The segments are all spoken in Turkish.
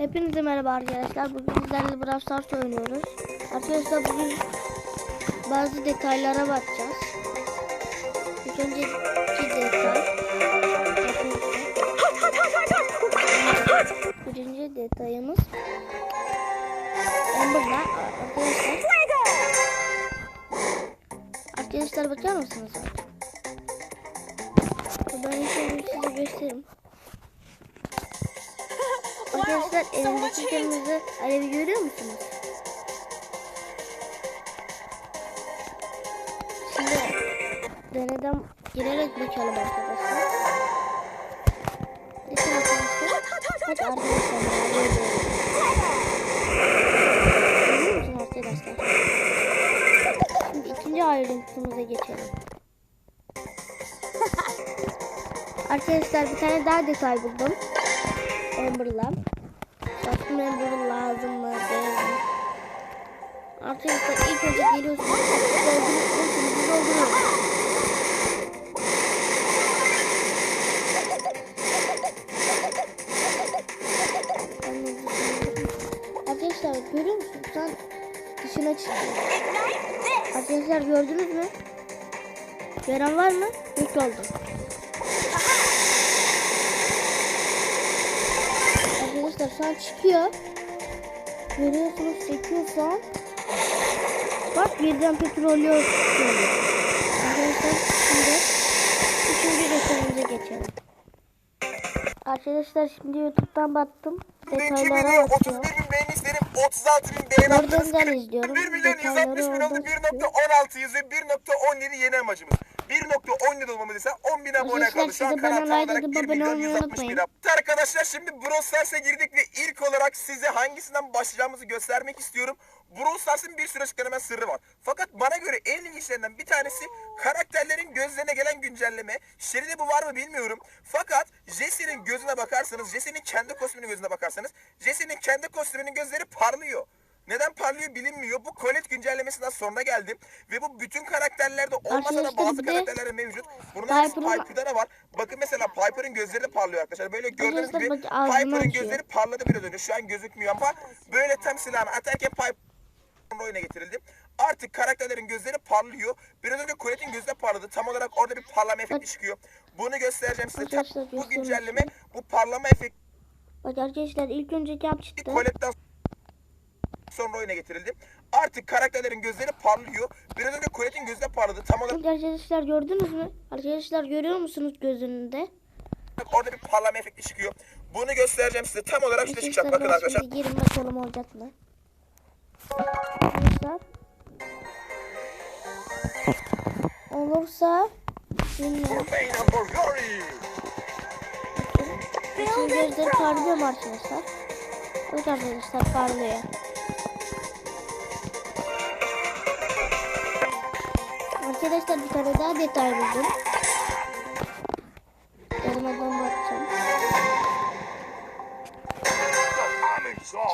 Hepinize merhaba arkadaşlar. Bugün sizlerle Brawl Stars oynuyoruz. Arkadaşlar bugün bazı detaylara bakacağız. İlk önce iki detay. Birinci detayımız Amber'la arkadaşlar. Arkadaşlar bakar mısınız? Ben önce size göstereyim. Arkadaşlar elimdeki kırmızı alevi görüyor musunuz? Şimdi deneden girerek bakalım arkadaşlar. Geçin arkadaşlar. Hadi arkadaşlar. Görüyor musunuz arkadaşlar? Şimdi ikinci ayrıntımıza geçelim. Arkadaşlar bir tane daha detay buldum. Amber'la. Baktım Amber lazım mı değil mi? Arkadaşlar ilk önce geliyorsunuz. Dolduruyorsunuz. Dolduruyorsunuz. Arkadaşlar görüyor musunuz? Sen dışına çıkıyor. Arkadaşlar gördünüz mü? Gören var mı? Yok oldu. Arkadaşlar şu an çıkıyor. Görüyorsunuz çekiyor şu an. Bak birden petrolü çıkıyor. Arkadaşlar şimdi üçüncü detayımıza geçelim. Arkadaşlar şimdi YouTube'dan baktım. Detaylara video bakıyor. 31 bin beğeni isterim. 36 bin beğeni attınız. Oradan izliyorum. 1 milyon Detayları 160 bin oldu. oradan 1.16 yazıyor. 1.17 yeni amacımız. 1.17 olmamız ise 10 bin abone kaldı. Şu an kanal like olarak edip 1 abone milyon olmayı 160 bin abone. Arkadaşlar şimdi Brawl Stars'a girdik ve ilk olarak size hangisinden başlayacağımızı göstermek istiyorum. Brawl Stars'ın bir süre çıkarma sırrı var. Fakat bana göre en ilginçlerinden bir tanesi karakterlerin gözlerine gelen güncelleme. Şeride bu var mı bilmiyorum. Fakat Jesse'nin gözüne bakarsanız, Jesse'nin kendi kostümünün gözüne bakarsanız, Jesse'nin kendi kostümünün gözleri parlıyor. Neden parlıyor bilinmiyor. Bu Colette güncellemesinden sonra geldi. Ve bu bütün karakterlerde olmasa da Arkadaşlar bazı bir de karakterlerde mevcut. Bunun hepsi Piper'ın- Piper'da da var. Bakın mesela Piper'ın gözleri de parlıyor arkadaşlar. Böyle gördüğünüz Arkadaşlar gibi bak Piper'ın açıyor. gözleri parladı biraz önce. Şu an gözükmüyor ama böyle tam silahını atarken Piper oyuna getirildi. Artık karakterlerin gözleri parlıyor. Biraz önce Colette'in gözü de parladı. Tam olarak orada bir parlama efekti çıkıyor. Bunu göstereceğim size. Tam Arkadaşlar bu göstermek güncelleme, bu parlama efekti Bak arkadaşlar ilk önceki yap çıktı. Colette'den sonra oyuna getirildi. Artık karakterlerin gözleri parlıyor. Biraz önce Colette'in gözü de parladı. Tam olarak arkadaşlar gördünüz mü? Arkadaşlar görüyor musunuz gözünde? orada bir parlama efekti çıkıyor. Bunu göstereceğim size. Tam olarak işte çıkacak. Bakın arkadaşlar. Şimdi girin bakalım olacak mı? Arkadaşlar. Olursa bilmiyorum. Gözleri parlıyor mu arkadaşlar? Evet arkadaşlar parlıyor. Arkadaşlar bir tane daha detay buldum. Yarımadan bakacağım.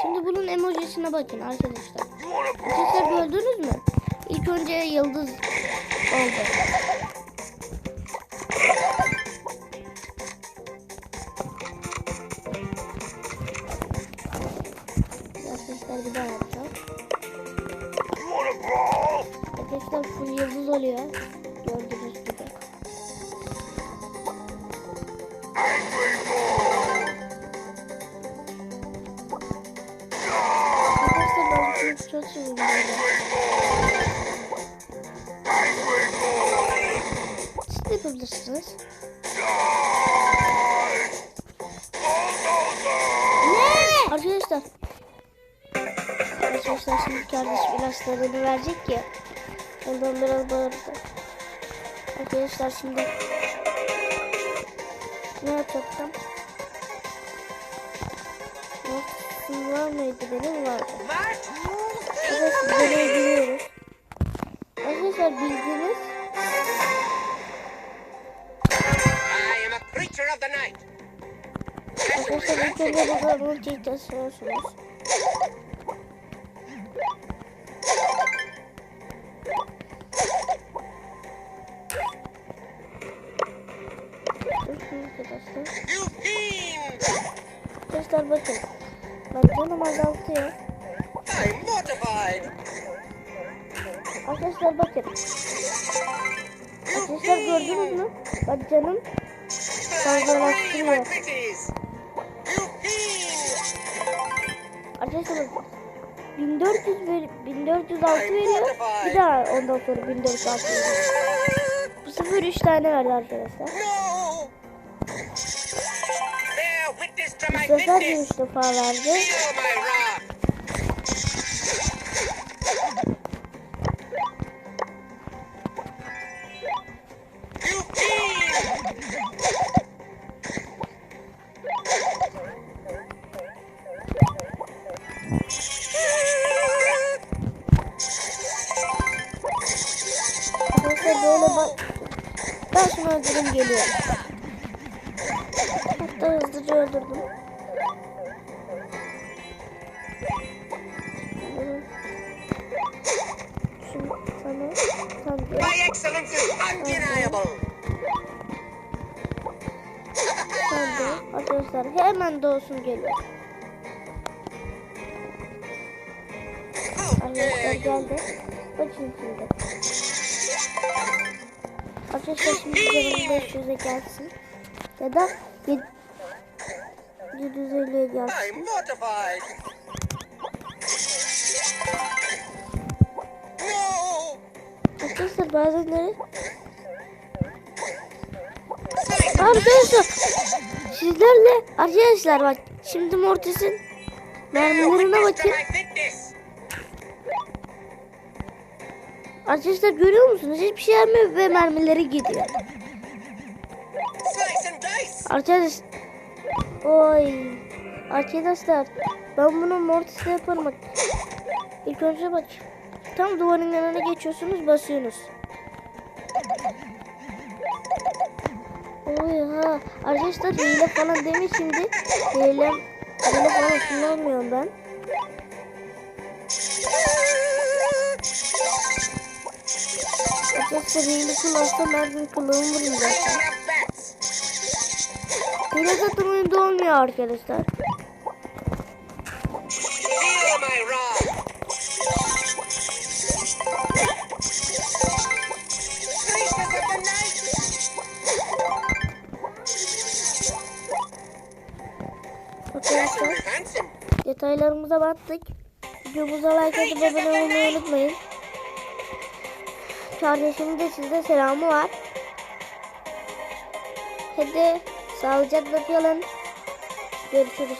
Şimdi bunun emojisine bakın arkadaşlar. Arkadaşlar gördünüz mü? İlk önce yıldız oldu. Arkadaşlar bir daha oluyor. Gördüğünüz gibi. Arkadaşlar ben çok seviyorum. Siz de yapabilirsiniz. Ne? Arkadaşlar. Arkadaşlar şimdi kardeşim ilaçlarını verecek ya. Ondan biraz bağırdı. Arkadaşlar şimdi ne yapacaktım? Nasıl var mıydı benim vardı. Arkadaşlar böyle giriyoruz. Arkadaşlar bildiğiniz. Arkadaşlar ilk önce burada multiyi taşıyorsunuz. Arkadaşlar. Arkadaşlar bakın. Bak canım azaltıyor. Arkadaşlar bakın. Arkadaşlar gördünüz mü? Bak canım fazlalaştırıyor. Arkadaşlar bak. 1400 ver, 1406 veriyor. Bir daha ondan sonra 1406 veriyor. Bu sefer 3 tane verdi arkadaşlar. Bu sefer de. 3 defa verdi. Arkadaşlar böyle bak. Ben şunu öldürüm geliyorum. Öldürdüm. Şunu sana. My excellence is undeniable. Arkadaşlar hemen doğsun geliyor. Arkadaşlar geldi. Bakın şimdi. Arkadaşlar şimdi canım 500'e gelsin. Ya da 750'ye gelsin. I'm mortified. Arkadaşlar bazenleri Arkadaşlar sizlerle arkadaşlar bak şimdi Mortis'in mermilerine bakın. Arkadaşlar görüyor musunuz? Hiçbir şey yapmıyor ve mermileri gidiyor. Slice and dice. Arkadaş Oy Arkadaşlar ben bunu Mortis'le yaparım bak. İlk önce bak. Tam duvarın yanına geçiyorsunuz basıyorsunuz. Oy ha arkadaşlar hile falan demiş şimdi. Hile hile falan kullanmıyorum ben. Arkadaşlar hile kullansam her gün kullanırım zaten. Hile zaten oyunda olmuyor arkadaşlar. Arkadaşlar detaylarımıza baktık. Videomuza like atıp abone olmayı unutmayın. Kardeşimin de size selamı var. Hadi sağlıcakla kalın. Görüşürüz.